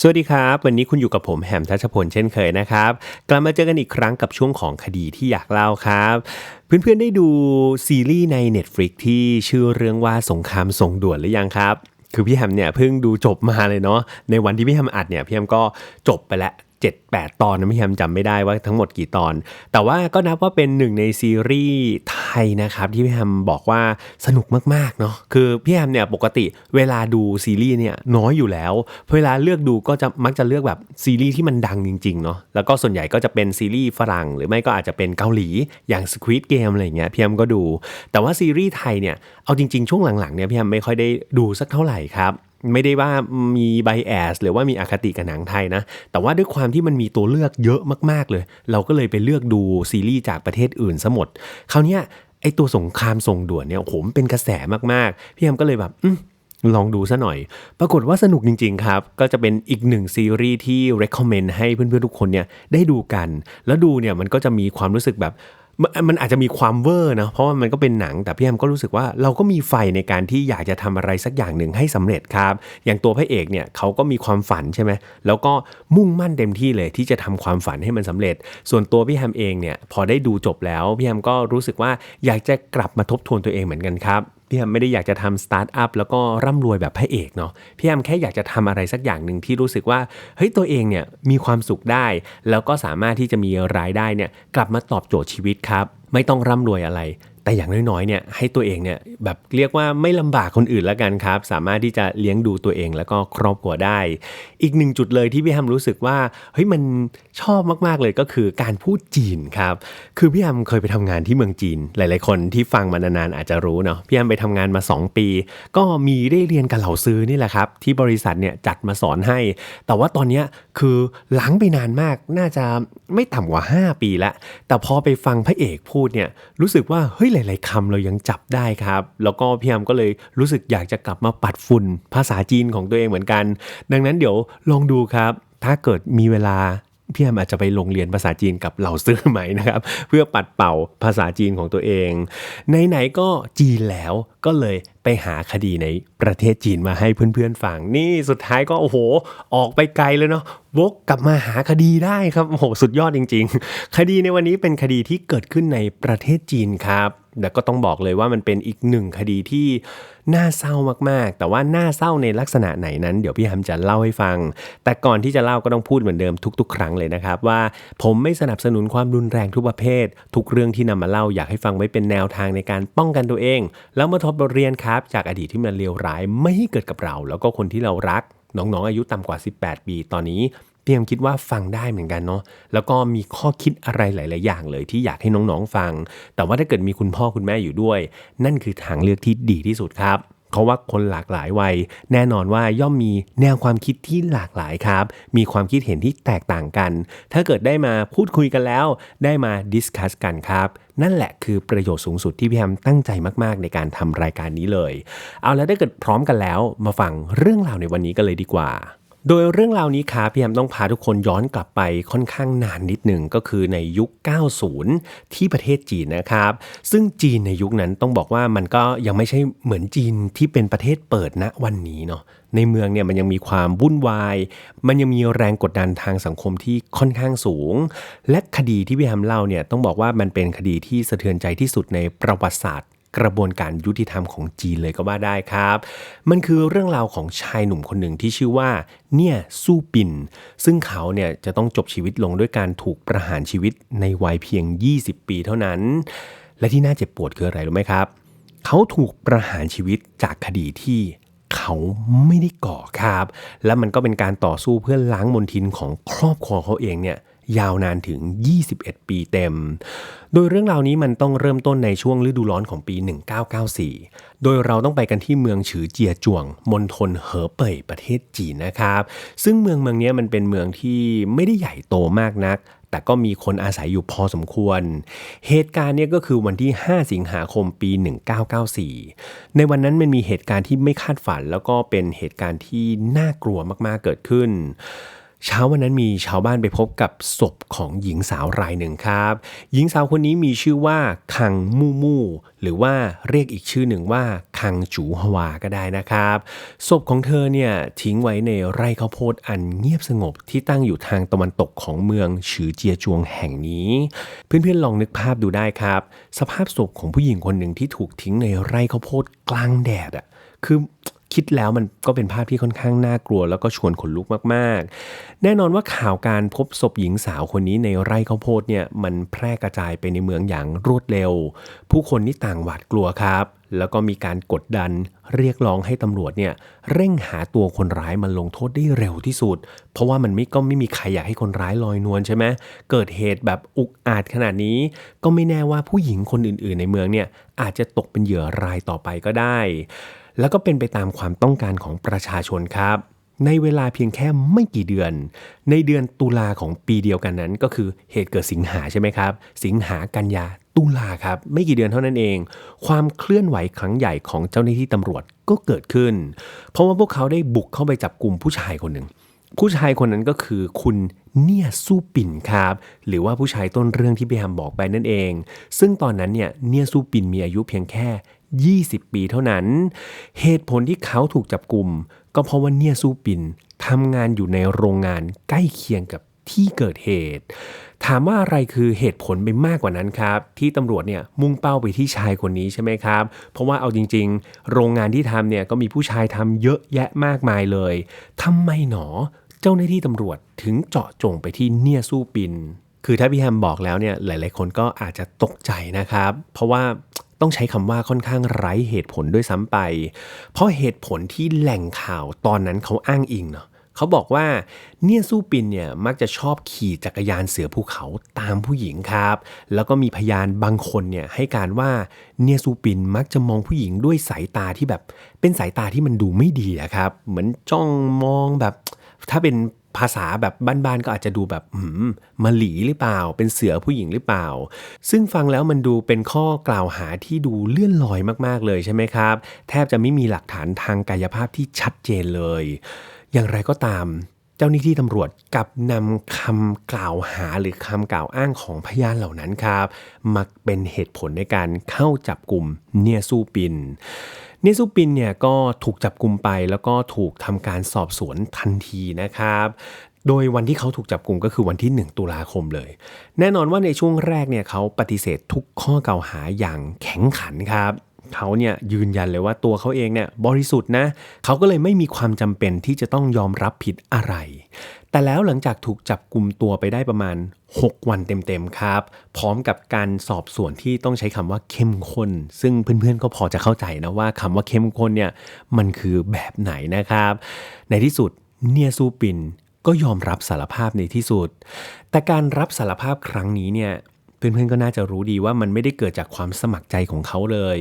สวัสดีครับ วันนี้คุณอยู่กับผมแหมทัชพลเช่นเคยนะครับ กลับมาเจอกันอีกครั้งกับช่วงของคดีที่อยากเล่าครับ เพื่อนๆได้ดูซีรีส์ใน Netflix ที่ชื่อเรื่องว่าสงครามส่งด่วนหรือยังครับ คือพี่แฮมเนี่ยเพิ่งดูจบมาเลยเนาะในวันที่พี่แฮมอัดเนี่ยพี่แฮมก็จบไปแล้ว 7 8 ตอนนะพี่แฮมจำไม่ได้ว่าทั้งหมดกี่ตอน แต่ว่าก็นับว่าเป็นหนึ่งในซีรีส์ไทยนะครับที่พี่แฮมบอกว่าสนุกมากๆเนาะคือพี่แฮมเนี่ยปกติเวลาดูซีรีส์เนี่ยน้อยอยู่แล้ว เวลาเลือกดูก็จะมักจะเลือกแบบซีรีส์ที่มันดังจริงๆเนาะแล้วก็ส่วนใหญ่ก็จะเป็นซีรีส์ฝรั่ง หรือไม่ก็อาจจะเป็นเกาหลีอย่าง Squid Game อะไรเงี้ยพี่แฮมก็ดู แต่ว่าซีรีส์ไทยเนี่ยเอาจริง ๆ ช่วงหลังๆเนี่ยพี่แฮมไม่ค่อยได้ดูสักเท่าไหร่ครับ ไม่ได้ว่ามีไบแอสหรือว่ามีอคติกับหนังไทยนะ แต่ว่าด้วยความที่มันมีตัวเลือกเยอะมากๆเลย เราก็เลยไปเลือกดูซีรีส์จากประเทศอื่นซะหมดคราวนี้ไอตัวสงครามส่งด่วนเนี่ยโอ้โหมันเป็นกระแสมากๆ พี่แอมก็เลยแบบอลองดูซะหน่อย ปรากฏว่าสนุกจริง ๆ ครับ ก็จะเป็นอีกหนึ่งซีรีส์ที่ recommend ให้เพื่อนๆ ทุกคนเนี่ยได้ดูกัน แล้วดูเนี่ยมันก็จะมีความรู้สึกแบบ มันมันอาจจะมีความเวอร์นะเพราะว่ามันก็เป็นหนังแต่พี่แอมก็รู้สึกว่าเราก็มีไฟในการที่อยากจะทำอะไรสักอย่างหนึ่งให้สำเร็จครับ อย่างตัวพระเอกเนี่ยเขาก็มีความฝันใช่ไหมแล้วก็มุ่งมั่นเต็มที่เลยที่จะทำความฝันให้มันสำเร็จ ส่วนตัวพี่แฮมเองเนี่ยพอได้ดูจบแล้วพี่แฮมก็รู้สึกว่าอยากจะกลับมาทบทวนตัวเองเหมือนกันครับ พี่แฮมไม่ได้อยากจะทำสตาร์ทอัพแล้วก็ร่ำรวยแบบพระเอกเนาะพี่แฮมแค่อยากจะทำอะไรสักอย่างหนึ่งที่รู้สึกว่าเฮ้ยตัวเองเนี่ยมีความสุขได้ แล้วก็สามารถที่จะมีรายได้เนี่ยกลับมาตอบโจทย์ชีวิตครับ ไม่ต้องร่ำรวยอะไร แต่อย่างน้อยๆเนี่ยให้ตัวเองเนี่ยแบบเรียกว่าไม่ลำบากคนอื่นแล้วกันครับ สามารถที่จะเลี้ยงดูตัวเองแล้วก็ครอบครัวได้ อีกหนึ่งจุดเลยที่พี่แฮมรู้สึกว่าเฮ้ยมันชอบมากๆเลยก็คือการพูดจีนครับ คือพี่แฮมเคยไปทำงานที่เมืองจีน หลาย ๆ คนที่ฟังมานานๆอาจจะรู้เนาะพี่แฮมไปทำงานมา 2 ปี ก็มีได้เรียนกับเหล่าซื้อนี่แหละครับที่บริษัทเนี่ยจัดมาสอนให้ แต่ว่าตอนเนี้ยคือหลังไปนานมากน่าจะไม่ต่ำกว่า 5 ปีแล้วแต่พอไปฟังพระเอกพูดเนี่ยรู้สึกว่าเฮ้ยลาย ๆคำเรายังจับได้ครับ แล้วก็พี่แฮมก็เลยรู้สึกอยากจะกลับมาปัดฝุ่นภาษาจีนของตัวเองเหมือนกัน ดังนั้นเดี๋ยวลองดูครับ ถ้าเกิดมีเวลาพี่แอมอาจจะไปลงเรียนภาษาจีนกับเหล่าซื้อไหมนะครับ เพื่อปัดเป่าภาษาจีนของตัวเองไหนๆก็จีนแล้วก็เลยไปหาคดีในประเทศจีนมาให้เพื่อนๆฟังนี่สุดท้ายก็โอ้โห ออกไปไกลเลยเนาะวกกลับมาหาคดีได้ครับโอ้โหสุดยอดจริง ๆ คดีในวันนี้เป็นคดีที่เกิดขึ้นในประเทศจีนครับ แต่ก็ต้องบอกเลยว่ามันเป็นอีกหนึ่งคดีที่น่าเศร้ามากๆ แต่ว่าน่าเศร้าในลักษณะไหนนั้น เดี๋ยวพี่แฮมจะเล่าให้ฟัง แต่ก่อนที่จะเล่าก็ต้องพูดเหมือนเดิมทุก ๆ ครั้งเลยนะครับ ว่าผมไม่สนับสนุนความรุนแรงทุกประเภท ทุกเรื่องที่นำมาเล่าอยากให้ฟังไว้เป็นแนวทางในการป้องกันตัวเอง แล้วมาทบบทเรียนครับ จากอดีตที่มันเลวร้ายไม่ให้เกิดกับเรา แล้วก็คนที่เรารักน้องๆอายุต่ำกว่า 18 ปี ตอนนี้ พี่ยมคิดว่าฟังได้เหมือนกันเนาะแล้วก็มีข้อคิดอะไรหลาย ๆ อย่างเลยที่อยากให้น้องๆฟัง แต่ว่าถ้าเกิดมีคุณพ่อคุณแม่อยู่ด้วย นั่นคือทางเลือกที่ดีที่สุดครับเพราะว่าคนหลากหลายวัย แน่นอนว่าย่อมมีแนวความคิดที่หลากหลายครับ มีความคิดเห็นที่แตกต่างกัน ถ้าเกิดได้มาพูดคุยกันแล้ว ได้มาดิสคัสกันครับนั่นแหละคือประโยชน์สูงสุดที่พี่แฮมตั้งใจมาก ๆ ในการทำรายการนี้เลย เอาแล้วถ้าเกิดพร้อมกันแล้ว มาฟังเรื่องราวในวันนี้กันเลยดีกว่า โดยเรื่องราวนี้ครับพี่แอมต้องพาทุกคนย้อนกลับไปค่อนข้างนานนิดหนึ่งก็คือในยุค 90 ที่ประเทศจีนนะครับ ซึ่งจีนในยุคนั้นต้องบอกว่ามันก็ยังไม่ใช่เหมือนจีนที่เป็นประเทศเปิดณวันนี้เนาะในเมืองเนี่ยมันยังมีความวุ่นวาย มันยังมีแรงกดดันทางสังคมที่ค่อนข้างสูง และคดีที่พี่แฮมเล่าเนี่ยต้องบอกว่ามันเป็นคดีที่สะเทือนใจที่สุดในประวัติศาสตร์ กระบวนการยุติธรรมของจีนเลยก็ว่าได้ครับ มันคือเรื่องราวของชายหนุ่มคนหนึ่งที่ชื่อว่า เนี่ยสู้ปิน ซึ่งเขาเนี่ยจะต้องจบชีวิตลงด้วยการถูกประหารชีวิตในวัยเพียง 20 ปีเท่านั้น และที่น่าเจ็บปวดคืออะไรรู้ไหมครับ เขาถูกประหารชีวิตจากคดีที่เขาไม่ได้ก่อครับ และมันก็เป็นการต่อสู้เพื่อล้างมลทินของครอบครัวเขาเองเนี่ย ยาวนานถึง 21 ปีเต็ม โดยเรื่องราวนี้มันต้องเริ่มต้นในช่วงฤดูร้อนของปี 1994 โดยเราต้องไปกันที่เมืองฉือเจียจวงมณฑลเหอเป่ยประเทศจีนนะครับ ซึ่งเมืองเมืองนี้มันเป็นเมืองที่ไม่ได้ใหญ่โตมากนักแต่ก็มีคนอาศัยอยู่พอสมควร เหตุการณ์เนี้ก็คือวันที่ 5 สิงหาคมปี 1994 ในวันนั้นมันมีเหตุการณ์ที่ไม่คาดฝัน แล้วก็เป็นเหตุการณ์ที่น่ากลัวมากๆเกิดขึ้น เช้าวันนั้นมีชาวบ้านไปพบกับศพของหญิงสาวรายหนึ่งครับ หญิงสาวคนนี้มีชื่อว่าคังมูมูหรือว่าเรียกอีกชื่อหนึ่งว่าคังจูฮวาก็ได้นะครับ ศพของเธอเนี่ยทิ้งไว้ในไร่ข้าวโพดอันเงียบสงบที่ตั้งอยู่ทางตะวันตกของเมืองฉือเจียจวงแห่งนี้ เพื่อนๆลองนึกภาพดูได้ครับ สภาพศพของผู้หญิงคนหนึ่งที่ถูกทิ้งในไร่ข้าวโพดกลางแดดอะคือ คิดแล้วมันก็เป็นภาพที่ค่อนข้างน่ากลัว แล้วก็ชวนขนลุกมากๆ แน่นอนว่าข่าวการพบศพหญิงสาวคนนี้ในไร่ข้าวโพดเนี่ยมันแพร่กระจายไปในเมืองอย่างรวดเร็ว ผู้คนนี่ต่างหวาดกลัวครับ แล้วก็มีการกดดันเรียกร้องให้ตำรวจเนี่ยเร่งหาตัวคนร้ายมาลงโทษได้เร็วที่สุด เพราะว่ามันไม่ก็ไม่มีใครอยากให้คนร้ายลอยนวลใช่ไหมเกิดเหตุแบบอุกอาจขนาดนี้ ก็ไม่แน่ว่าผู้หญิงคนอื่น ๆ ในเมืองเนี่ยอาจจะตกเป็นเหยื่อรายต่อไปก็ได้ แล้วก็เป็นไปตามความต้องการของประชาชนครับ ในเวลาเพียงแค่ไม่กี่เดือน ในเดือนตุลาของปีเดียวกันนั้น ก็คือเหตุเกิดสิงหาใช่ไหมครับ สิงหากันยาตุลาครับ ไม่กี่เดือนเท่านั้นเอง ความเคลื่อนไหวครั้งใหญ่ของเจ้าหน้าที่ตำรวจก็เกิดขึ้น เพราะว่าพวกเขาได้บุกเข้าไปจับกลุ่มผู้ชายคนหนึ่งผู้ชายคนนั้นก็คือคุณเนียสู้ปิ่นครับ หรือว่าผู้ชายต้นเรื่องที่พี่ฮัมบอกไปนั่นเอง ซึ่งตอนนั้นเนี่ยเนียสู้ปิ่นมีอายุเพียงแค่ 20 ปีเท่านั้น เหตุผลที่เขาถูกจับกลุ่ม ก็เพราะว่าเนียซูปินทำงานอยู่ในโรงงานใกล้เคียงกับที่เกิดเหตุ ถามว่าอะไรคือเหตุผลไปมากกว่านั้นครับ ที่ตำรวจเนี่ยมุ่งเป้าไปที่ชายคนนี้ใช่ไหมครับ เพราะว่าเอาจริง ๆ โรงงานที่ทำเนี่ยก็มีผู้ชายทำเยอะแยะมากมายเลยทำไมหนอ เจ้าหน้าที่ตำรวจถึงเจาะจงไปที่เนียสู้ปิน คือถ้าพี่แฮมบอกแล้วเนี่ยหลาย ๆ คนก็อาจจะตกใจนะครับ เพราะว่าต้องใช้คำว่าค่อนข้างไร้เหตุผลด้วยซ้ำไป เพราะเหตุผลที่แหล่งข่าวตอนนั้นเขาอ้างอิงเนาะเขาบอกว่าเนียสู้ปินเนี่ยมักจะชอบขี่จักรยานเสือภูเขาตามผู้หญิงครับ แล้วก็มีพยานบางคนเนี่ยให้การว่าเนียสู้ปินมักจะมองผู้หญิงด้วยสายตาที่แบบ เป็นสายตาที่มันดูไม่ดีอะครับ เหมือนจ้องมองแบบ ถ้าเป็น ภาษาแบบบ้านๆก็อาจจะดูแบบหืมมาหลีหรือเปล่า เป็นเสือผู้หญิงหรือเปล่า ซึ่งฟังแล้วมันดูเป็นข้อกล่าวหาที่ดูเลื่อนลอยมากๆเลยใช่ไหมครับ แทบจะไม่มีหลักฐานทางกายภาพที่ชัดเจนเลย อย่างไรก็ตามเจ้าหน้าที่ตำรวจกับนำคำกล่าวหาหรือคำกล่าวอ้างของพยานเหล่านั้นครับมาเป็นเหตุผลในการเข้าจับกลุ่มเนียซูปิน นซูปินเนี่ยก็ถูกจับกลุ่มไปแล้วก็ถูกทำการสอบสวนทันทีนะครับ โดยวันที่เขาถูกจับกลุ่มก็คือวันที่ 1 ตุลาคมเลย แน่นอนว่าในช่วงแรกเนี่ยเขาปฏิเสธทุกข้อกล่าวหาอย่างแข็งขันครับเขาเนี่ยยืนยันเลยว่าตัวเขาเองเนี่ยบริสุทธิ์นะเขาก็เลยไม่มีความจำเป็นที่จะต้องยอมรับผิดอะไร แต่แล้วหลังจากถูกจับกลุ่มตัวไปได้ประมาณ 6 วันเต็มๆครับ พร้อมกับการสอบสวนที่ต้องใช้คำว่าเข้มข้น ซึ่งเพื่อนๆก็พอจะเข้าใจนะว่าคำว่าเข้มข้นเนี่ยมันคือแบบไหนนะครับ ในที่สุดเนียซูปินก็ยอมรับสารภาพในที่สุด แต่การรับสารภาพครั้งนี้เนี่ยเพื่อนๆก็น่าจะรู้ดีว่ามันไม่ได้เกิดจากความสมัครใจของเขาเลย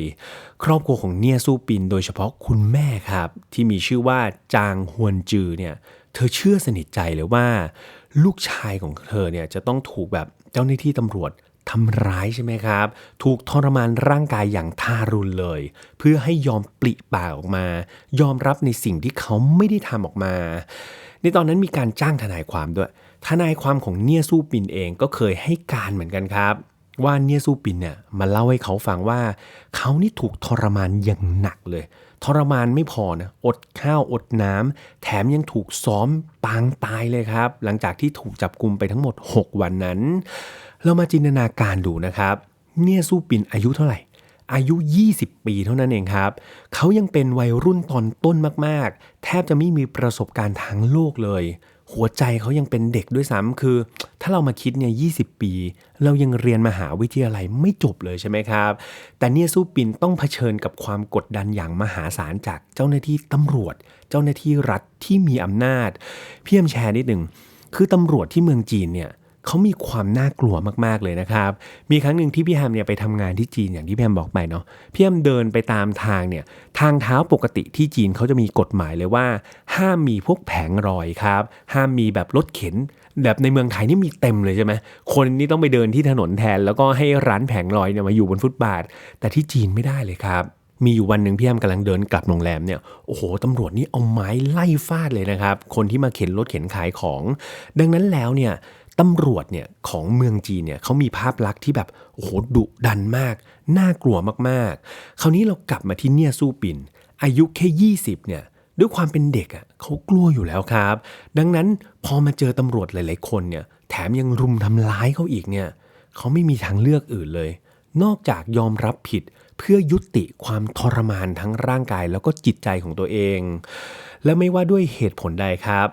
ครอบครัวของเนียสูปินโดยเฉพาะคุณแม่ครับ ที่มีชื่อว่าจางฮวนจือเนี่ย เธอเชื่อสนิทใจเลยว่า ลูกชายของเธอเนี่ยจะต้องถูกแบบเจ้าหน้าที่ตำรวจทำร้ายใช่ไหมครับ ถูกทรมานร่างกายอย่างทารุณเลย เพื่อให้ยอมปลิปากออกมา ยอมรับในสิ่งที่เขาไม่ได้ทำออกมา ในตอนนั้นมีการจ้างทนายความด้วย ทนายความของเนี่ยสู้ปินเองก็เคยให้การเหมือนกันครับ ว่าเนียสู้ปินเนี่ยมาเล่าให้เขาฟังว่า เขานี่ถูกทรมานอย่างหนักเลย ทรมานไม่พอนะอดข้าวอดน้ำแถมยังถูกซ้อมปางตายเลยครับ หลังจากที่ถูกจับกลุมไปทั้งหมด 6 วันนั้น เรามาจินตนาการดูนะครับ เนี่ยสู้ปินอายุเท่าไหร่ อายุ 20 ปีเท่านั้นเองครับ เขายังเป็นวัยรุ่นตอนต้นมากๆ แทบจะไม่มีประสบการณ์ทางโลกเลย หัวใจเขายังเป็นเด็กด้วยซ้ำคือ ถ้าเรามาคิดเนี่ยยีปี เรายังเรียนมหาวิทยาลัยไม่จบเลยใช่ไหมครับ แต่เนี่ยสู้ปินต้องเผชิญกับความกดดันอย่างมหาศาลจากเจ้าหน้าที่ตำรวจ เจ้าหน้าที่รัฐที่มีอำนาจพี่ยมแชร์นิดหนึ่งคือตำรวจที่เมืองจีนเนี่ย เขามีความน่ากลัวมากๆเลยนะครับ มีครั้งหนึ่งที่พี่แฮมเนี่ยไปทำงานที่จีนอย่างที่พี่แฮมบอกไปเนาะพี่แฮมเดินไปตามทางเนี่ยทางเท้าปกติที่จีนเขาจะมีกฎหมายเลยว่า ห้ามมีพวกแผงรอยครับ ห้ามมีแบบรถเข็น แบบในเมืองไทยนี่มีเต็มเลยใช่ไหมคนนี่ต้องไปเดินที่ถนนแทน แล้วก็ให้ร้านแผงรอยเนี่ยมาอยู่บนฟุตบาท แต่ที่จีนไม่ได้เลยครับมีอยู่วันหนึ่งพี่แอมกำลังเดินกลับโรงแรมเนี่ยโอ้โหตำรวจนี่เอาไม้ไล่ฟาดเลยนะครับ คนที่มาเข็นรถเข็นขายของ ดังนั้นแล้วเนี่ย ตำรวจเนี่ยของเมืองจีนเนี่ยเขามีภาพลักษณ์ที่แบบโอ้โหดุดันมาก น่ากลัวมากๆ คราวนี้เรากลับมาที่เนี่ยสู้ปิน อายุแค่ 20 เนี่ยด้วยความเป็นเด็กอะเขากลัวอยู่แล้วครับ ดังนั้นพอมาเจอตำรวจหลายๆคนเนี่ยแถมยังรุมทำร้ายเขาอีกเนี่ยเขาไม่มีทางเลือกอื่นเลย นอกจากยอมรับผิดเพื่อยุติความทรมานทั้งร่างกายแล้วก็จิตใจของตัวเอง และไม่ว่าด้วยเหตุผลใดครับ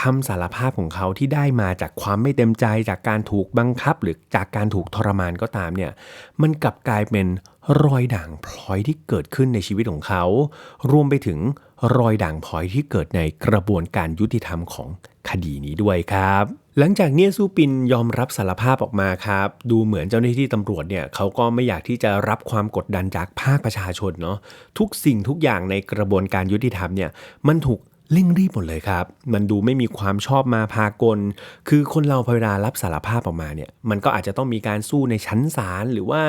คำสารภาพของเขาที่ได้มาจากความไม่เต็มใจจากการถูกบังคับ หรือจากการถูกทรมานก็ตามเนี่ยมันกลับกลายเป็นรอยด่างพลอยที่เกิดขึ้นในชีวิตของเขา รวมไปถึงรอยด่างพลอยที่เกิดในกระบวนการยุติธรรมของคดีนี้ด้วยครับ หลังจากเนียสู้ปินยอมรับสารภาพออกมาครับ ดูเหมือนเจ้าหน้าที่ตำรวจเนี่ยเขาก็ไม่อยากที่จะรับความกดดันจากภาคประชาชนเนาะทุกสิ่งทุกอย่างในกระบวนการยุติธรรมเนี่ยมันถูก เร่งรีบหมดเลยครับ มันดูไม่มีความชอบมาพากล คือคนเราพอเวลารับสารภาพออกมาเนี่ย มันก็อาจจะต้องมีการสู้ในชั้นศาลหรือว่า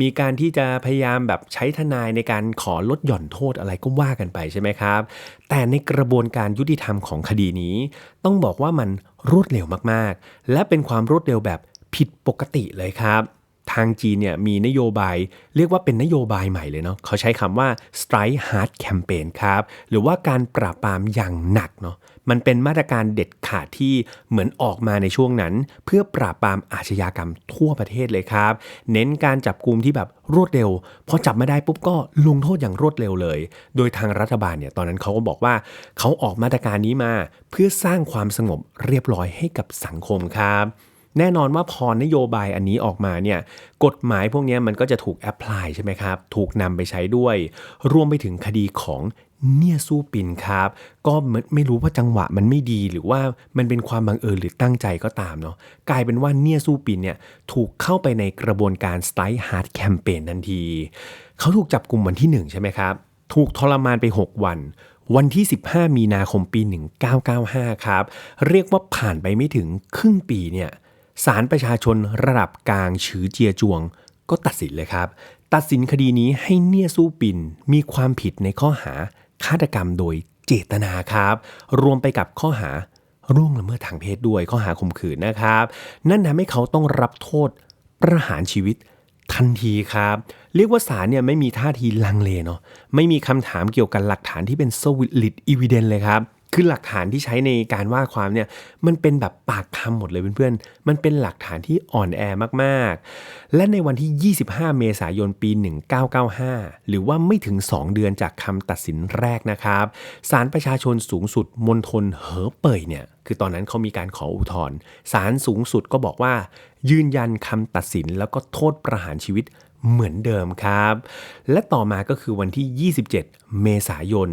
มีการที่จะพยายามแบบใช้ทนายในการขอลดหย่อนโทษอะไรก็ว่ากันไปใช่ไหมครับ แต่ในกระบวนการยุติธรรมของคดีนี้ ต้องบอกว่ามันรวดเร็วมากๆ และเป็นความรวดเร็วแบบผิดปกติเลยครับ ทางจีนเนี่ยมีนโยบาย เรียกว่าเป็นนโยบายใหม่เลยเนาะเขาใช้คำว่า strike hard campaign ครับหรือว่าการปราบปรามอย่างหนักเนาะมันเป็นมาตรการเด็ดขาดที่เหมือนออกมาในช่วงนั้น เพื่อปราบปรามอาชญากรรมทั่วประเทศเลยครับ เน้นการจับกลุ่มที่แบบรวดเร็วพอจับมาได้ปุ๊บก็ลงโทษอย่างรวดเร็วเลย โดยทางรัฐบาลเนี่ยตอนนั้นเขาก็บอกว่าเขาออกมาตรการนี้มา เพื่อสร้างความสงบเรียบร้อยให้กับสังคมครับ แน่นอนว่าพอนโยบายอันนี้ออกมาเนี่ยกฎหมายพวกนี้มันก็จะถูกแอพพลายใช่ไหมครับ ถูกนำไปใช้ด้วย รวมไปถึงคดีของเนี่ยสู้ปินครับ ก็ไม่รู้ว่าจังหวะมันไม่ดีหรือว่ามันเป็นความบังเอิญหรือตั้งใจก็ตามเนาะกลายเป็นว่าเนี่ยสู้ปินเนี่ยถูกเข้าไปในกระบวนการสไตล์ฮาร์ดแคมเปญทันที เขาถูกจับกลุ่มวันที่ 1 ใช่ไหมครับ ถูกทรมานไป 6 วัน วันที่ 15 มีนาคมปี 1995 ครับ เรียกว่าผ่านไปไม่ถึงครึ่งปีเนี่ย ศาลประชาชนระดับกลางฉือเจียจวง ก็ตัดสินเลยครับ ตัดสินคดีนี้ให้เนี่ยสู้ปินมีความผิดในข้อหาฆาตกรรมโดยเจตนาครับ รวมไปกับข้อหาร่วงละเมิดทางเพศด้วยข้อหาข่มขืนนะครับ นั่นทำให้เขาต้องรับโทษประหารชีวิตทันทีครับ เรียกว่าศาลเนี่ยไม่มีท่าทีลังเลเนาะไม่มีคำถามเกี่ยวกับหลักฐานที่เป็น solid evidence เลยครับ คือหลักฐานที่ใช้ในการว่าความเนี่ยมันเป็นแบบปากคำหมดเลยเพื่อนๆ มันเป็นหลักฐานที่อ่อนแอมากๆ และในวันที่ 25 เมษายนปี 1995 หรือว่าไม่ถึง 2 เดือนจากคำตัดสินแรกนะครับศาลประชาชนสูงสุดมณฑลเหอเป่ยเนี่ยคือตอนนั้นเขามีการขออุทธรณ์ศาลสูงสุดก็บอกว่า ยืนยันคำตัดสินแล้วก็โทษประหารชีวิตเหมือนเดิมครับ และต่อมาก็คือวันที่ 27 เมษายน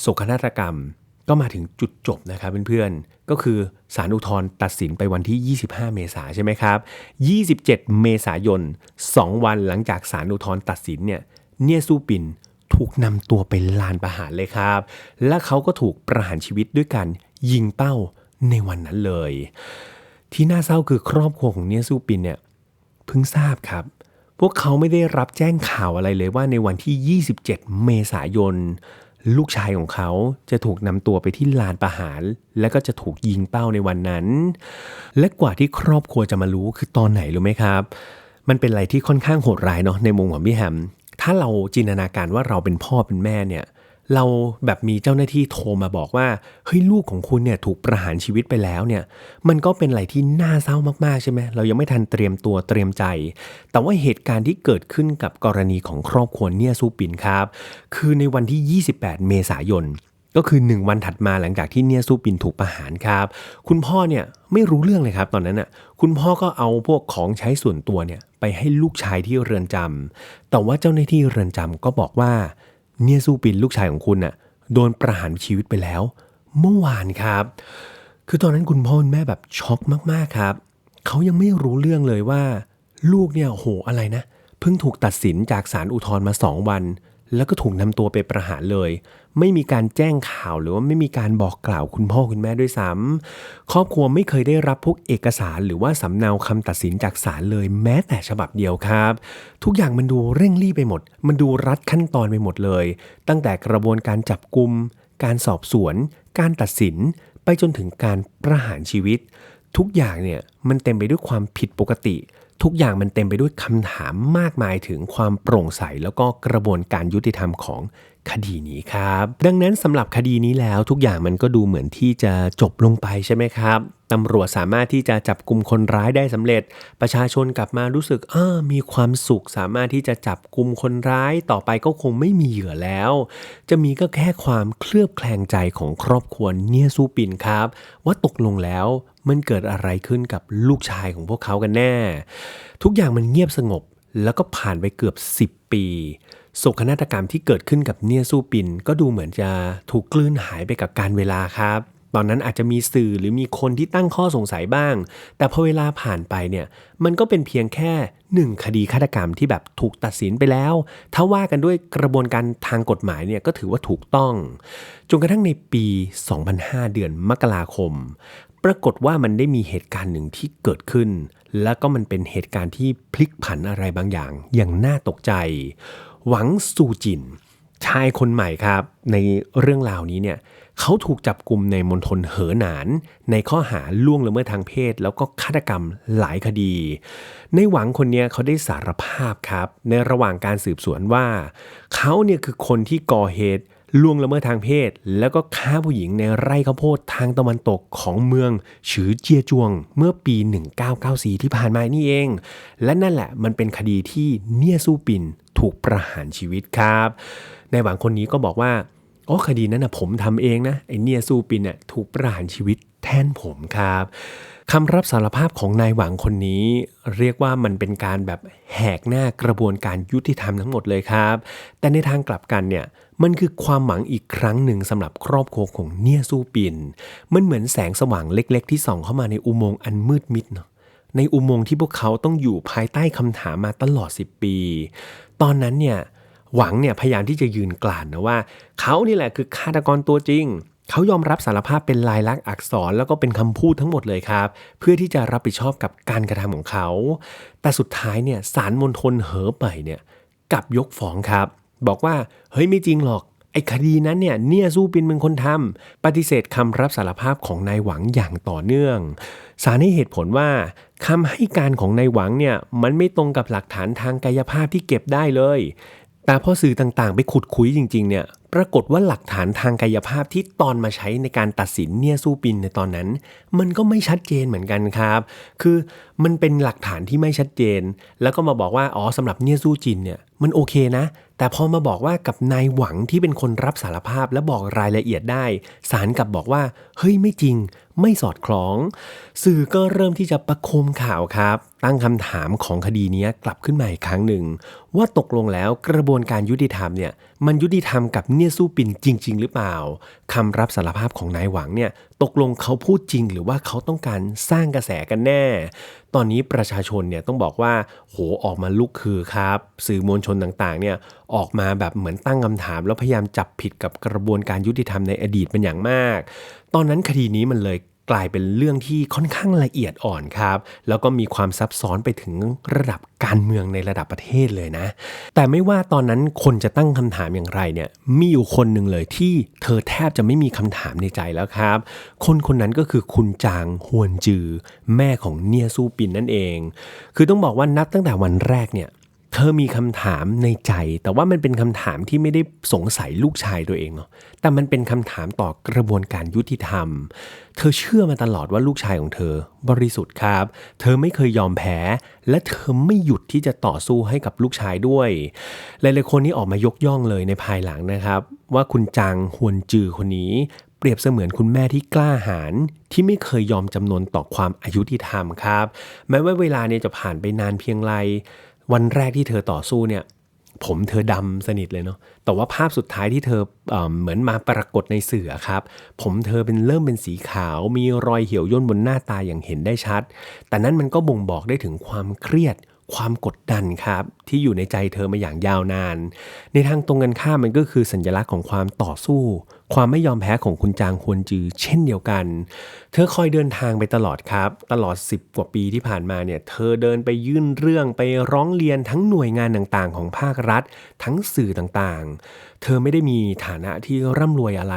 โศกนาฏกรรม ก็มาถึงจุดจบนะครับเพื่อนๆ ก็คือสารอุทธร์ตัดสินไปวันที่ 25 เมษาใช่ไหมครับ 27 เมษายน 2 วันหลังจากสารอุทธร์ตัดสินเนี่ย เนี่ยซูปินถูกนำตัวไปลานประหารเลยครับ และเขาก็ถูกประหารชีวิตด้วยการยิงเป้าในวันนั้นเลย ที่น่าเศร้าคือครอบครัวของเนี่ยซูปินเนี่ยเพิ่งทราบครับ พวกเขาไม่ได้รับแจ้งข่าวอะไรเลยว่าในวันที่ 27 เมษายน ลูกชายของเขาจะถูกนำตัวไปที่ลานประหาร และก็จะถูกยิงเป้าในวันนั้น และกว่าที่ครอบครัวจะมารู้คือตอนไหนรู้ไหมครับ มันเป็นอะไรที่ค่อนข้างโหดร้ายเนาะในมุมของพี่แฮมถ้าเราจินตนาการว่าเราเป็นพ่อเป็นแม่เนี่ย เราแบบมีเจ้าหน้าที่โทรมาบอกว่าเฮ้ยลูกของคุณเนี่ยถูกประหารชีวิตไปแล้วเนี่ย มันก็เป็นอะไรที่น่าเศร้ามากๆใช่ไหมเรายังไม่ทันเตรียมตัวเตรียมใจ แต่ว่าเหตุการณ์ที่เกิดขึ้นกับกรณีของครอบครัวเนี่ยซูปินครับ คือในวันที่ 28 เมษายนก็คือ 1 วันถัดมาหลังจากที่เนี่ยซูปินถูกประหารครับ คุณพ่อเนี่ยไม่รู้เรื่องเลยครับตอนนั้นน่ะคุณพ่อก็เอาพวกของใช้ส่วนตัวเนี่ยไปให้ลูกชายที่เรือนจำแต่ว่าเจ้าหน้าที่เรือนจำก็บอกว่า เนี่ยซูปินลูกชายของคุณน่ะโดนประหารชีวิตไปแล้ว เมื่อวานครับ คือตอนนั้นคุณพ่อคุณแม่แบบช็อกมากๆครับเขายังไม่รู้เรื่องเลยว่า ลูกเนี่ยโหอะไรนะเพิ่งถูกตัดสินจากศาลอุทธรณ์มาสองวัน แล้วก็ถูกนำตัวไปประหารเลย ไม่มีการแจ้งข่าวหรือว่าไม่มีการบอกกล่าวคุณพ่อคุณแม่ด้วยซ้ำครอบครัวไม่เคยได้รับพวกเอกสารหรือว่าสำเนาคำตัดสินจากศาลเลย แม้แต่ฉบับเดียวครับ ทุกอย่างมันดูเร่งรีบไปหมด มันดูรัดขั้นตอนไปหมดเลย ตั้งแต่กระบวนการจับกลุ่มการสอบสวน การตัดสิน ไปจนถึงการประหารชีวิต ทุกอย่างเนี่ยมันเต็มไปด้วยความผิดปกติ ทุกอย่างมันเต็มไปด้วยคำถามมากมายถึงความโปร่งใส แล้วก็กระบวนการยุติธรรมของคดีนี้ครับ ดังนั้นสำหรับคดีนี้แล้วทุกอย่างมันก็ดูเหมือนที่จะจบลงไปใช่ไหมครับตำรวจสามารถที่จะจับกลุ่มคนร้ายได้สำเร็จ ประชาชนกลับมารู้สึกเออมีความสุข สามารถที่จะจับกลุ่มคนร้ายต่อไปก็คงไม่มีเหยื่อแล้ว จะมีก็แค่ความเคลือบแคลงใจของครอบครัวเนี่ยซูปินครับ ว่าตกลงแล้ว มันเกิดอะไรขึ้นกับลูกชายของพวกเขากันแน่ ทุกอย่างมันเงียบสงบแล้วก็ผ่านไปเกือบ 10 ปีโศกนาฏกรรมที่เกิดขึ้นกับเนียซูปิน ก็ดูเหมือนจะถูกกลืนหายไปกับการเวลาครับ ตอนนั้นอาจจะมีสื่อหรือมีคนที่ตั้งข้อสงสัยบ้าง แต่พอเวลาผ่านไปเนี่ย มันก็เป็นเพียงแค่หนึ่งคดีฆาตกรรมที่แบบถูกตัดสินไปแล้ว ถ้าว่ากันด้วยกระบวนการทางกฎหมายเนี่ยก็ถือว่าถูกต้อง จนกระทั่งในปี 2005 เดือนมกราคม ปรากฏว่ามันได้มีเหตุการณ์หนึ่งที่เกิดขึ้น แล้วก็มันเป็นเหตุการณ์ที่พลิกผันอะไรบางอย่าง อย่างน่าตกใจ หวังซูจิน ชายคนใหม่ครับ ในเรื่องราวนี้เนี่ยเขาถูกจับกลุ่มในมณฑลเหอหนาน ในข้อหาล่วงละเมิดทางเพศ แล้วก็ฆาตกรรมหลายคดี ในหวังคนนี้เขาได้สารภาพครับ ในระหว่างการสืบสวนว่า เขาเนี่ยคือคนที่ก่อเหตุ ล่วงละเมิดทางเพศ แล้วก็ฆ่าผู้หญิงในไร่ข้าวโพดทางตะวันตกของเมืองฉือเจียจวง เมื่อปี 1994 ที่ผ่านมานี่เอง และนั่นแหละมันเป็นคดีที่เนียสู้ปินถูกประหารชีวิตครับ ในหวังคนนี้ก็บอกว่าโอ้คดีนั้นนะผมทำเองนะไอเนียสู้ปินเนี่ยถูกประหารชีวิตแทนผมครับ คำรับสารภาพของนายหวังคนนี้ เรียกว่ามันเป็นการแบบแหกหน้ากระบวนการยุติธรรมทั้งหมดเลยครับ แต่ในทางกลับกันเนี่ยมันคือความหวังอีกครั้งหนึ่งสำหรับครอบครัวของเนียสู้ปิน มันเหมือนแสงสว่างเล็ก ๆ ที่ส่องเข้ามาในอุโมงค์อันมืดมิดเนาะในอุโมงค์ที่พวกเขาต้องอยู่ภายใต้คำถามมาตลอด 10 ปี ตอนนั้นเนี่ยหวังเนี่ยพยายามที่จะยืนกลานนะว่า เขานี่แหละคือฆาตกรตัวจริง เขายอมรับสารภาพเป็นลายลักษณ์อักษรแล้วก็เป็นคำพูดทั้งหมดเลยครับ เพื่อที่จะรับผิดชอบกับการกระทำของเขา แต่สุดท้ายเนี่ยสารมณฑลเหอเป่ยเนี่ยกลับยกฟ้องครับ บอกว่าเฮ้ยไม่จริงหรอกไอ้คดีนั้นเนี่ยเนี่ยสู้ปินเป็นคนทำปฏิเสธคำรับสารภาพของนายหวังอย่างต่อเนื่องศาลให้เหตุผลว่าคำให้การของนายหวังเนี่ยมันไม่ตรงกับหลักฐานทางกายภาพที่เก็บได้เลย แต่พอสื่อต่างๆ ไปขุดคุยจริงๆเนี่ย ปรากฏว่าหลักฐานทางกายภาพที่ตอนมาใช้ในการตัดสินเนี่ยสู้ปินในตอนนั้น มันก็ไม่ชัดเจนเหมือนกันครับ คือมันเป็นหลักฐานที่ไม่ชัดเจน แล้วก็มาบอกว่าอ๋อสำหรับเนี่ยสู้จินเนี่ยมันโอเคนะ แต่พอมาบอกว่ากับนายหวังที่เป็นคนรับสารภาพและบอกรายละเอียดได้ศาลกลับบอกว่าเฮ้ยไม่จริง ไม่สอดคล้อง สื่อก็เริ่มที่จะประคมข่าวครับ ตั้งคำถามของคดีนี้กลับขึ้นมาอีกครั้งหนึ่ง ว่าตกลงแล้วกระบวนการยุติธรรมเนี่ยมันยุติธรรมกับเนียสู้ปินจริง ๆ หรือเปล่าคำรับสารภาพของนายหวังเนี่ยตกลงเขาพูดจริง หรือว่าเขาต้องการสร้างกระแสกันแน่ ตอนนี้ประชาชนเนี่ยต้องบอกว่าโหออกมาลุกคือครับ สื่อมวลชนต่างๆเนี่ยออกมาแบบเหมือนตั้งคำถาม แล้วพยายามจับผิดกับกระบวนการยุติธรรมในอดีตเป็นอย่างมาก ตอนนั้นคดีนี้มันเลยกลายเป็นเรื่องที่ค่อนข้างละเอียดอ่อนครับ แล้วก็มีความซับซ้อนไปถึงระดับการเมืองในระดับประเทศเลยนะ แต่ไม่ว่าตอนนั้นคนจะตั้งคำถามอย่างไรเนี่ย มีอยู่คนหนึ่งเลยที่เธอแทบจะไม่มีคำถามในใจแล้วครับ คนคนนั้นก็คือคุณจางฮวนจือ แม่ของเนียซูปินนั่นเอง คือต้องบอกว่านับตั้งแต่วันแรกเนี่ย ธอมีคำถามในใจ แต่ว่ามันเป็นคำถามที่ไม่ได้สงสัยลูกชายตัวเองเนาะแต่มันเป็นคำถามต่อกระบวนการยุติธรรม เธอเชื่อมาตลอดว่าลูกชายของเธอ บริสุทธิ์ครับ เธอไม่เคยยอมแพ้ และเธอไม่หยุดที่จะต่อสู้ให้กับลูกชายด้วย หลายๆคนนี้ออกมายกย่องเลยในภายหลังนะครับ ว่าคุณจางฮวนจือคนนี้เปรียบเสมือนคุณแม่ที่กล้าหาญที่ไม่เคยยอมจำนนต่อความอายุติธรรมครับ แม้ว่าเวลาเนี่ยจะผ่านไปนานเพียงไร วันแรกที่เธอต่อสู้เนี่ย ผมเธอดำสนิทเลยเนาะแต่ว่าภาพสุดท้ายที่เธอเอเหมือนมาปรากฏในสื่อครับ ผมเธอเป็นเริ่มเป็นสีขาว มีรอยเหี่ยวย่นบนหน้าตาอย่างเห็นได้ชัด แต่นั้นมันก็บ่งบอกได้ถึงความเครียด ความกดดันครับ ที่อยู่ในใจเธอมาอย่างยาวนาน ในทางตรงกันข้ามมันก็คือสัญลักษณ์ของความต่อสู้ ความไม่ยอมแพ้ของคุณจางฮวนจือ เช่นเดียวกัน เธอคอยเดินทางไปตลอดครับ ตลอด 10 กว่าปีที่ผ่านมาเนี่ยเธอเดินไปยื่นเรื่องไปร้องเรียนทั้งหน่วยงานต่างๆ ของภาครัฐ ทั้งสื่อต่างๆ เธอไม่ได้มีฐานะที่ร่ำรวยอะไร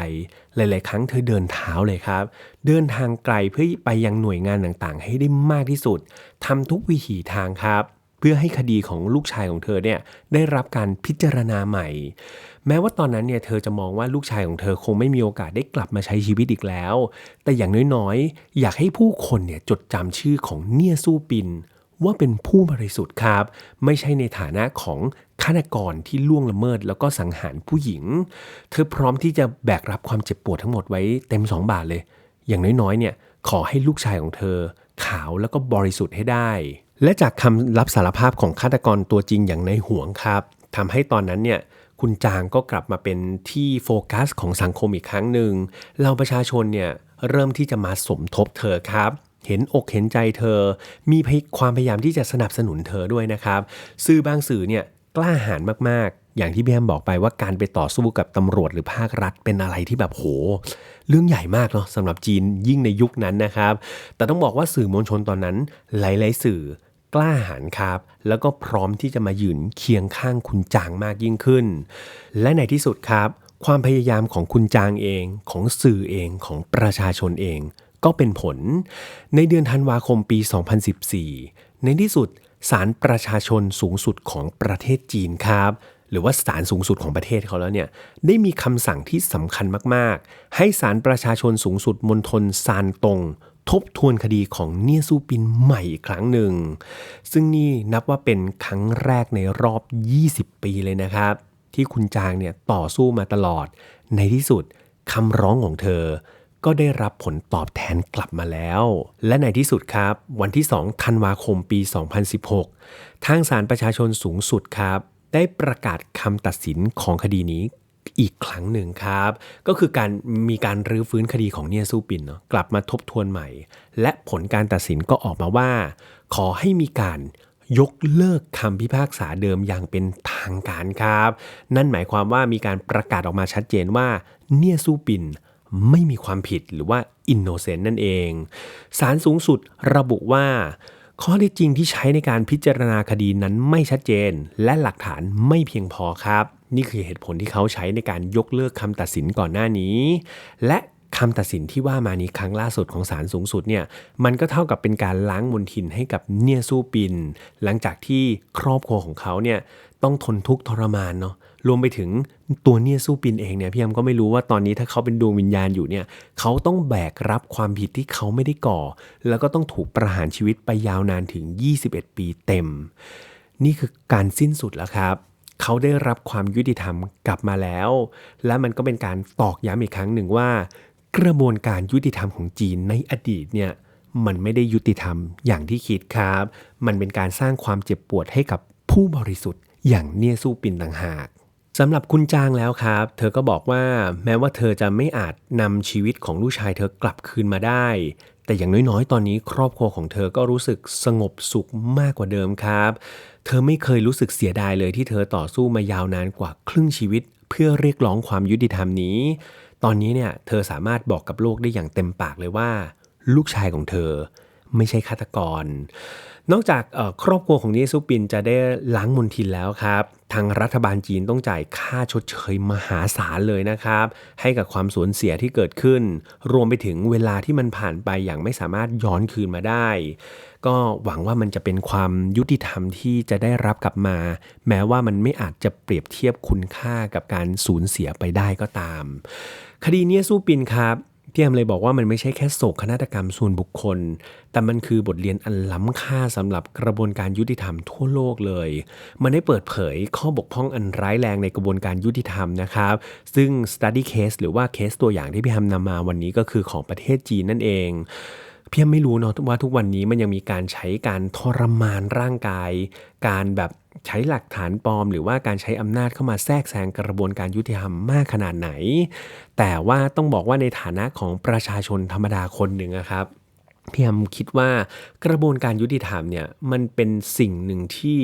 หลาย ๆ ครั้งเธอเดินเท้าเลยครับ เดินทางไกลเพื่อไปยังหน่วยงานต่างๆ ให้ได้มากที่สุดทำทุกวิถีทางครับ เพื่อให้คดีของลูกชายของเธอเนี่ยได้รับการพิจารณาใหม่ แม้ว่าตอนนั้นเนี่ยเธอจะมองว่าลูกชายของเธอคงไม่มีโอกาสได้กลับมาใช้ชีวิตอีกแล้ว แต่อย่างน้อยๆ อยากให้ผู้คนเนี่ยจดจำชื่อของเนียสู้ปิน ว่าเป็นผู้บริสุทธิ์ครับ ไม่ใช่ในฐานะของฆาตกรที่ล่วงละเมิดแล้วก็สังหารผู้หญิง เธอพร้อมที่จะแบกรับความเจ็บปวดทั้งหมดไว้เต็มสองบาทเลย อย่างน้อยๆเนี่ยขอให้ลูกชายของเธอขาวแล้วก็บริสุทธิ์ให้ได้ และจากคำรับสารภาพของฆาตกรตัวจริงอย่างในห่วงครับทำให้ตอนนั้นเนี่ยคุณจางก็กลับมาเป็นที่โฟกัสของสังคมอีกครั้งหนึ่งเราประชาชนเนี่ยเริ่มที่จะมาสมทบเธอครับ เห็นอกเห็นใจเธอ มีความพยายามที่จะสนับสนุนเธอด้วยนะครับ สื่อบางสื่อเนี่ยกล้าหาญมากๆ อย่างที่พี่แอมบอกไปว่าการไปต่อสู้กับตำรวจหรือภาครัฐเป็นอะไรที่แบบโห เรื่องใหญ่มากเนาะสำหรับจีนยิ่งในยุคนั้นนะครับ แต่ต้องบอกว่าสื่อมวลชนตอนนั้นหลาย ๆ สื่อ กล้าหาญครับ แล้วก็พร้อมที่จะมายืนเคียงข้างคุณจางมากยิ่งขึ้น และในที่สุดครับ ความพยายามของคุณจางเองของสื่อเองของประชาชนเอง ก็เป็นผล ในเดือนธันวาคมปี 2014 ในที่สุดศาลประชาชนสูงสุดของประเทศจีนครับหรือว่าศาลสูงสุดของประเทศเขาแล้วเนี่ยได้มีคำสั่งที่สำคัญมาก ๆ ให้ศาลประชาชนสูงสุดมณฑลซานตง ทบทวนคดีของเนียซูปินใหม่อีกครั้งหนึ่ง ซึ่งนี่นับว่าเป็นครั้งแรกในรอบ 20 ปีเลยนะครับ ที่คุณจางเนี่ยต่อสู้มาตลอด ในที่สุดคำร้องของเธอ ก็ได้รับผลตอบแทนกลับมาแล้ว และในที่สุดครับ วันที่ 2 ธันวาคมปี 2016 ทางศาลประชาชนสูงสุดครับ ได้ประกาศคำตัดสินของคดีนี้ อีกครั้งหนึ่งครับ ก็คือการมีการรื้อฟื้นคดีของเนียซูปินเนาะกลับมาทบทวนใหม่ และผลการตัดสินก็ออกมาว่า ขอให้มีการยกเลิกคำพิพากษาเดิมอย่างเป็นทางการครับ นั่นหมายความว่ามีการประกาศออกมาชัดเจนว่าเนียซูปินไม่มีความผิดหรือว่าอินโนเซนต์นั่นเองศาลสูงสุดระบุว่า ข้อเท็จจริงที่ใช้ในการพิจารณาคดีนั้นไม่ชัดเจน และหลักฐานไม่เพียงพอครับ นี่คือเหตุผลที่เขาใช้ในการยกเลิกคำตัดสินก่อนหน้านี้ และคำตัดสินที่ว่ามานี้ครั้งล่าสุดของศาลสูงสุดเนี่ยมันก็เท่ากับเป็นการล้างมลทินให้กับเนียสูปิน หลังจากที่ครอบครัวของเขาเนี่ยต้องทนทุกข์ทรมานเนาะ รวมไปถึงตัวเนี่ยสู้ปินเองเนี่ยพี่ยมก็ไม่รู้ว่าตอนนี้ถ้าเขาเป็นดวงวิญญาณอยู่เนี่ยเขาต้องแบกรับความผิดที่เขาไม่ได้ก่อ แล้วก็ต้องถูกประหารชีวิตไปยาวนานถึง 21 ปีเต็ม นี่คือการสิ้นสุดแล้วครับเขาได้รับความยุติธรรมกลับมาแล้ว และมันก็เป็นการตอกย้ำอีกครั้งหนึ่งว่า กระบวนการยุติธรรมของจีนในอดีตเนี่ยมันไม่ได้ยุติธรรมอย่างที่คิดครับ มันเป็นการสร้างความเจ็บปวดให้กับผู้บริสุทธิ์อย่างเนี่ยสู้ปินต่างหาก สำหรับคุณจางแล้วครับ เธอก็บอกว่าแม้ว่าเธอจะไม่อาจนำชีวิตของลูกชายเธอกลับคืนมาได้ แต่อย่างน้อยๆ ตอนนี้ครอบครัวของเธอก็รู้สึกสงบสุขมากกว่าเดิมครับ เธอไม่เคยรู้สึกเสียดายเลยที่เธอต่อสู้มายาวนานกว่าครึ่งชีวิต เพื่อเรียกร้องความยุติธรรมนี้ ตอนนี้เนี่ยเธอสามารถบอกกับโลกได้อย่างเต็มปากเลยว่า ลูกชายของเธอไม่ใช่ฆาตกร นอกจากครอบครัวของเยซูปินจะได้ล้างมลทินแล้วครับ ทางรัฐบาลจีนต้องจ่ายค่าชดเชยมหาศาลเลยนะครับ ให้กับความสูญเสียที่เกิดขึ้น รวมไปถึงเวลาที่มันผ่านไปอย่างไม่สามารถย้อนคืนมาได้ ก็หวังว่ามันจะเป็นความยุติธรรมที่จะได้รับกลับมา แม้ว่ามันไม่อาจจะเปรียบเทียบคุณค่ากับการสูญเสียไปได้ก็ตาม คดีนี้สู้ปินครับ พี่แอมเลยบอกว่ามันไม่ใช่แค่โศกนาฏกรรมส่วนบุคคล แต่มันคือบทเรียนอันล้ำค่าสำหรับกระบวนการยุติธรรมทั่วโลกเลย มันได้เปิดเผยข้อบกพร่องอันร้ายแรงในกระบวนการยุติธรรมนะครับ ซึ่ง study case หรือว่าเคสตัวอย่างที่พี่แอมนำมาวันนี้ก็คือของประเทศจีนนั่นเองพี่แอมไม่รู้เนาะว่าทุกวันนี้มันยังมีการใช้การทรมานร่างกาย การแบบ ใช้หลักฐานปลอม หรือว่าการใช้อำนาจเข้ามาแทรกแซงกระบวนการยุติธรรมมากขนาดไหน แต่ว่าต้องบอกว่าในฐานะของประชาชนธรรมดาคนหนึ่งนะครับพี่แฮมคิดว่ากระบวนการยุติธรรมเนี่ยมันเป็นสิ่งหนึ่งที่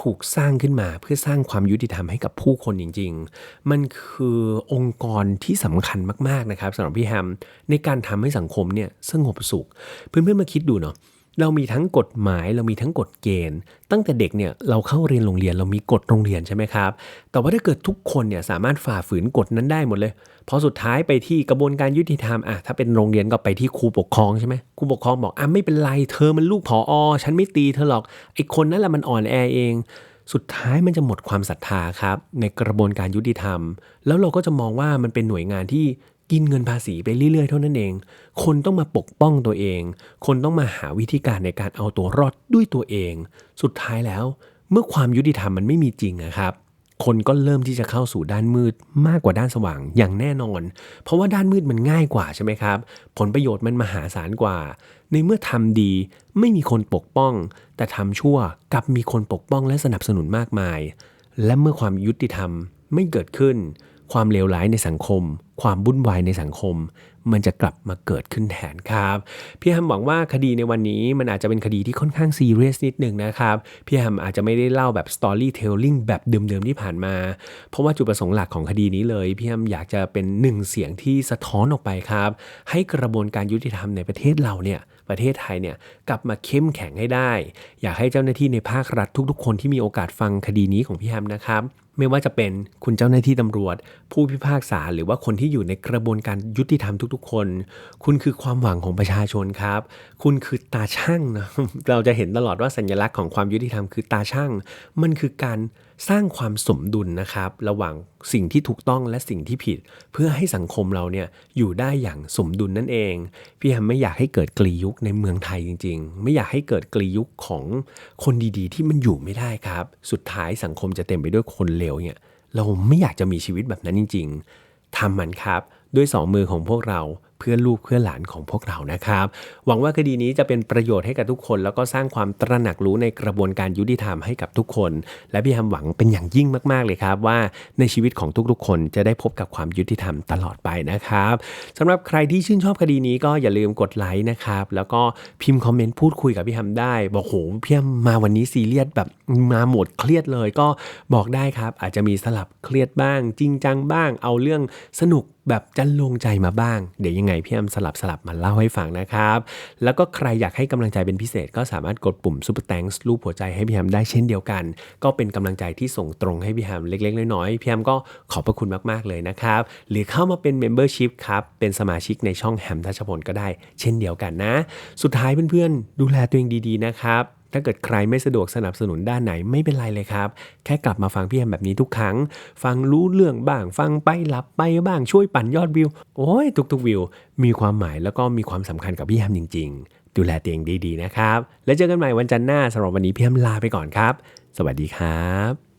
ถูกสร้างขึ้นมาเพื่อสร้างความยุติธรรมให้กับผู้คนจริง ๆ มันคือองค์กรที่สำคัญมากๆนะครับสำหรับพี่แฮมในการทำให้สังคมเนี่ยสงบสุข เพื่อนๆมาคิดดูเนาะ เรามีทั้งกฎหมายเรามีทั้งกฎเกณฑ์ ตั้งแต่เด็กเนี่ยเราเข้าเรียนโรงเรียนเรามีกฎโรงเรียนใช่ไหมครับ แต่ว่าถ้าเกิดทุกคนเนี่ยสามารถฝ่าฝืนกฎนั้นได้หมดเลยพอสุดท้ายไปที่กระบวนการยุติธรรมอะถ้าเป็นโรงเรียนก็ไปที่ครูปกครองใช่ไหมครูปกครองบอกอะไม่เป็นไรเธอมันลูกผออฉันไม่ตีเธอหรอกไอ้คนนั้นแหละมันอ่อนแอเองสุดท้ายมันจะหมดความศรัทธาครับในกระบวนการยุติธรรม แล้วเราก็จะมองว่ามันเป็นหน่วยงานที่ กินเงินภาษีไปเรื่อยๆเท่านั้นเอง คนต้องมาปกป้องตัวเอง คนต้องมาหาวิธีการในการเอาตัวรอดด้วยตัวเอง สุดท้ายแล้ว เมื่อความยุติธรรมมันไม่มีจริงนะครับ คนก็เริ่มที่จะเข้าสู่ด้านมืดมากกว่าด้านสว่างอย่างแน่นอน เพราะว่าด้านมืดมันง่ายกว่าใช่ไหมครับ ผลประโยชน์มันมหาศาลกว่า ในเมื่อทำดีไม่มีคนปกป้อง แต่ทำชั่วกับมีคนปกป้องและสนับสนุนมากมาย และเมื่อความยุติธรรมไม่เกิดขึ้น ความเลวร้ายในสังคม ความวุ่นวายในสังคม มันจะกลับมาเกิดขึ้นแทนครับพี่แฮมหวังว่าคดีในวันนี้มันอาจจะเป็นคดีที่ค่อนข้างซีเรียสนิดหนึ่งนะครับพี่แฮมอาจจะไม่ได้เล่าแบบสตอรี่เทลลิ่งแบบเดิมๆที่ผ่านมา เพราะว่าจุดประสงค์หลักของคดีนี้เลยพี่แฮมอยากจะเป็นหนึ่งเสียงที่สะท้อนออกไปครับ ให้กระบวนการยุติธรรมในประเทศเราเนี่ยประเทศไทยเนี่ยกลับมาเข้มแข็งให้ได้ อยากให้เจ้าหน้าที่ในภาครัฐทุกๆ คนที่มีโอกาสฟังคดีนี้ของพี่แฮมนะครับ ไม่ว่าจะเป็นคุณเจ้าหน้าที่ตำรวจ ผู้พิพากษาหรือว่าคนที่อยู่ในกระบวนการยุติธรรมทุก ๆ คน คุณคือความหวังของประชาชนครับ คุณคือตาช่างนะเราจะเห็นตลอดว่าสัญลักษณ์ของความยุติธรรมคือตาช่าง มันคือการ สร้างความสมดุลนะครับ ระหว่างสิ่งที่ถูกต้องและสิ่งที่ผิด เพื่อให้สังคมเราเนี่ยอยู่ได้อย่างสมดุลนั่นเอง พี่แฮมไม่อยากให้เกิดกลียุคในเมืองไทยจริง ๆ ไม่อยากให้เกิดกลียุคของคนดีๆ ที่มันอยู่ไม่ได้ครับ สุดท้ายสังคมจะเต็มไปด้วยคนเลวเนี่ยเราไม่อยากจะมีชีวิตแบบนั้นจริง ๆทำมันครับ ด้วยสองมือของพวกเรา เพื่อลูกเพื่อหลานของพวกเรานะครับ หวังว่าคดีนี้จะเป็นประโยชน์ให้กับทุกคน แล้วก็สร้างความตระหนักรู้ในกระบวนการยุติธรรมให้กับทุกคน และพี่แฮมหวังเป็นอย่างยิ่งมากๆเลยครับว่าในชีวิตของทุกๆ คนจะได้พบกับความยุติธรรมตลอดไปนะครับสำหรับใครที่ชื่นชอบคดีนี้ก็อย่าลืมกดไลค์นะครับแล้วก็พิมพ์คอมเมนต์พูดคุยกับพี่แฮมได้ บอกโหพี่แฮมมาวันนี้ซีเรียสแบบ มาหมดเครียดเลยก็บอกได้ครับ อาจจะมีสลับเครียดบ้าง จริงจังบ้าง เอาเรื่องสนุกแบบจันลงใจมาบ้าง เดี๋ยวยังไงพี่แอมสลับสลับมาเล่าให้ฟังนะครับ แล้วก็ใครอยากให้กำลังใจเป็นพิเศษ ก็สามารถกดปุ่ม Super Thanks รูปหัวใจให้พี่แฮมได้เช่นเดียวกัน ก็เป็นกำลังใจที่ส่งตรงให้พี่แฮมเล็ก ๆ น้อยๆพี่แฮมก็ขอบพระคุณมากๆเลยนะครับ หรือเข้ามาเป็น Membership ครับเป็นสมาชิกในช่องแฮมทัชพลก็ได้ เช่นเดียวกันนะ สุดท้ายเพื่อนๆ ดูแลตัวเองดีๆนะครับ ถ้าเกิดใครไม่สะดวกสนับสนุนด้านไหนไม่เป็นไรเลยครับ แค่กลับมาฟังพี่แอมแบบนี้ทุกครั้ง ฟังรู้เรื่องบ้าง ฟังไปหลับไปบ้างช่วยปั่นยอดวิว โอ้ยทุกๆวิว มีความหมายแล้วก็มีความสำคัญกับพี่แอมจริง ๆ ดูแลตัวเองดีๆนะครับ แล้วเจอกันใหม่วันจันทร์หน้าสำหรับวันนี้พี่แอมลาไปก่อนครับ สวัสดีครับ